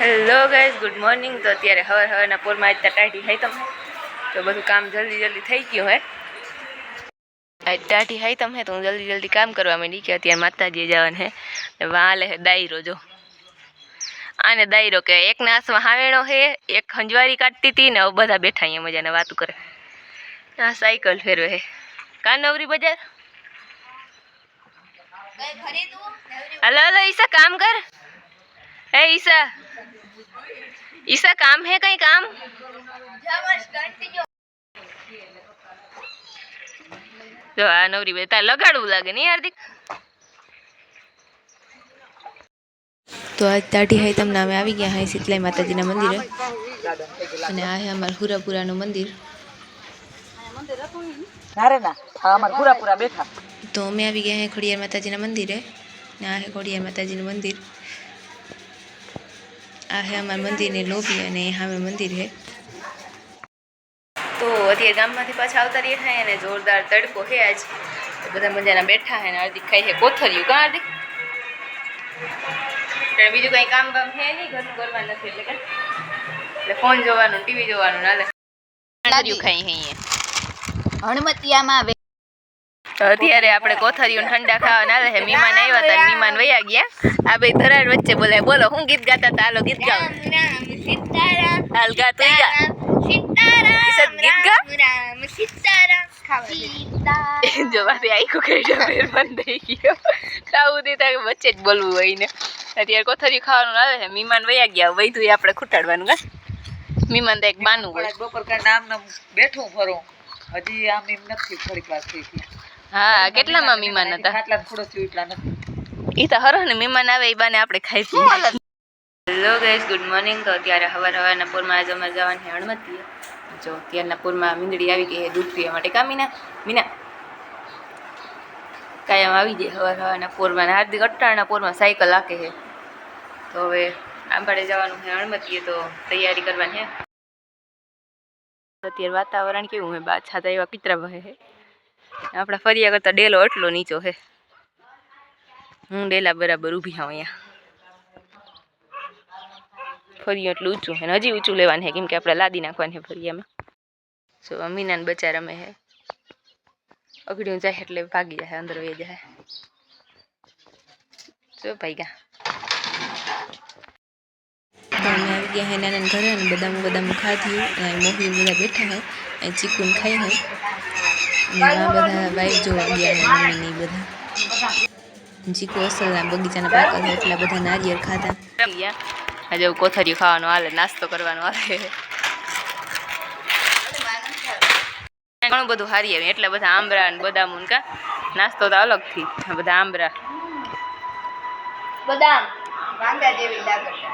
Hello guys good morning તો અત્યારે હવાર હવારના પોરમાં આજતા ટાઢી હાઈ તમે તો બધું કામ જલ્દી જલ્દી થઈ ગયું હે. આજ ટાઢી હાઈ તમે તો હું જલ્દી જલ્દી કામ કરવા માંડી કે અત્યારે માતાજી જવાનું હે. ને વાલે હે દાયરો જો. આને દાયરો કે એક નાસમાં હાવેણો હે એક હંજવારી કાઢતી હતી ને બધા બેઠા અહીંયા મજાને વાતું કરે. આ સાયકલ ફેરવે હે. કાનવરી બજાર? હલો હલો ઈશા કામ કર. હે ઈશા. ईसा काम है कहीं काम જો આ નવરી બે તાર લગાડવું લાગે નહીં હાર્દિક તો આજ દાઢી હાઈ તમને અમે આવી ગયા હાઈ શીતલાઈ માતાજીના મંદિરે અને આ હે અમારું હુરાપુરાનું મંદિર ના રે ના હા અમારે પૂરા પૂરા બેઠા તો અમે આવી ગયા હે ખોડિયાર માતાજીના મંદિરે ને આ હે ખોડિયાર માતાજીનું મંદિર આ હે અમારા મંદિરની લોબી અને સામે મંદિર હે તો અત્યારે ગામમાંથી પાછા આવતા રહીએ થાય અને જોરદાર તડકો હે આજ તો બધા મજાના બેઠા હે ને હાર્દિક ખાઈ છે કોથરિયું કા હાર્દિક? એટલે બીજું કંઈ કામ બામ હે નહીં ઘરનું કરવાનું નથી એટલે કે એટલે ફોન જોવાનું ટીવી જોવાનું નાલે કોથરિયું ખાઈ હે અહીંયા. હણમતિયામાં વે- તો અત્યારે આપણે કોથળીઓ ઠંડા ખાવા ના રહે મહેમાન આવ્યા હતા મહેમાન વયા ગયા. આ બે ધરાડ વચ્ચે બોલાય બોલો હું ગીત ગાતા હતા? હાલો ગીત ગાવ હાલ ગા તું ગા. ગીત ગા? જો મારી આખું કેડો ફેર બંધ થઈ ગયો. ખાવું કે વચ્ચે જ બોલવું હોય ને. અત્યારે કોથરી ખાવાનું આવે છે મહેમાન વયા ગયા વૈધું એ આપણે ખૂટાડવાનું કા મહેમાન તો એક બાનું હોય. બપોર નામ નામ બેઠું ફરું. હજી આમ એમ નથી થોડીક વાર થઈ ગઈ. હા કેટલામાં મહેમાન હતા? આટલા થોડો થયું એટલા નથી. એ તો હરો ને મહેમાન આવે એ બાને આપણે ખાઈ પીએ હેલો ગાઈઝ ગુડ મોર્નિંગ તો અત્યારે હવાર હવારના પૂરમાં આજે અમારે જવાની છે હણમતીએ જો અત્યારના પૂરમાં મીંદડી આવી ગઈ દૂધ પીવા માટે. કા મીના? મીના? કાયમ આવી જાય હવાર હવારના પૂરમાં હાર્દિક પુર પૂરમાં સાયકલ આકે છે. તો હવે આંબાડે જવાનું છે હણમતીએ તો તૈયારી કરવાની છે. અત્યારે વાતાવરણ કેવું હે બા છાતા એવા કીતરા ભય છે. આપણા ફરિયા કરતાં ડેલો એટલો નીચો છે. હું ડેલા બરાબર ઊભી હોઉં અહીંયા. ફરિયું એટલું ઊંચું છે હજી ઊંચું લેવાનું છે, કેમ કે આપણે લાદી નાખવાની છે ફરિયામાં. સો અમીનાને બચાર અમે હે. અઘડ્યું જાય એટલે ભાગી જાય, અંદર વે જાય. જો ભાઈ ગા. તો અમે આવી ગયા હે નાના ઘરે અને બદામું બદામું ખાધ્યું અને મોહી બધા બેઠા હે. અને ચીકુન ખાઈ હે. અને આ બધા વાઈફ જોવા ગયા હે મમ્મીની બધા. ચીકુ અસલના બગીચાના પાક છે એટલા બધા નારિયેળ ખાધા. આજે કોથરી ખાવાનો ખાવાનું હાલે નાસ્તો કરવાનો હાલે. ઘણું બધું હારી આવે એટલે બધા આંબરા અને બદામ કા. નાસ્તો તો અલગથી આ બધા આંબરા. બદામ વાંદા જેવી લાગે.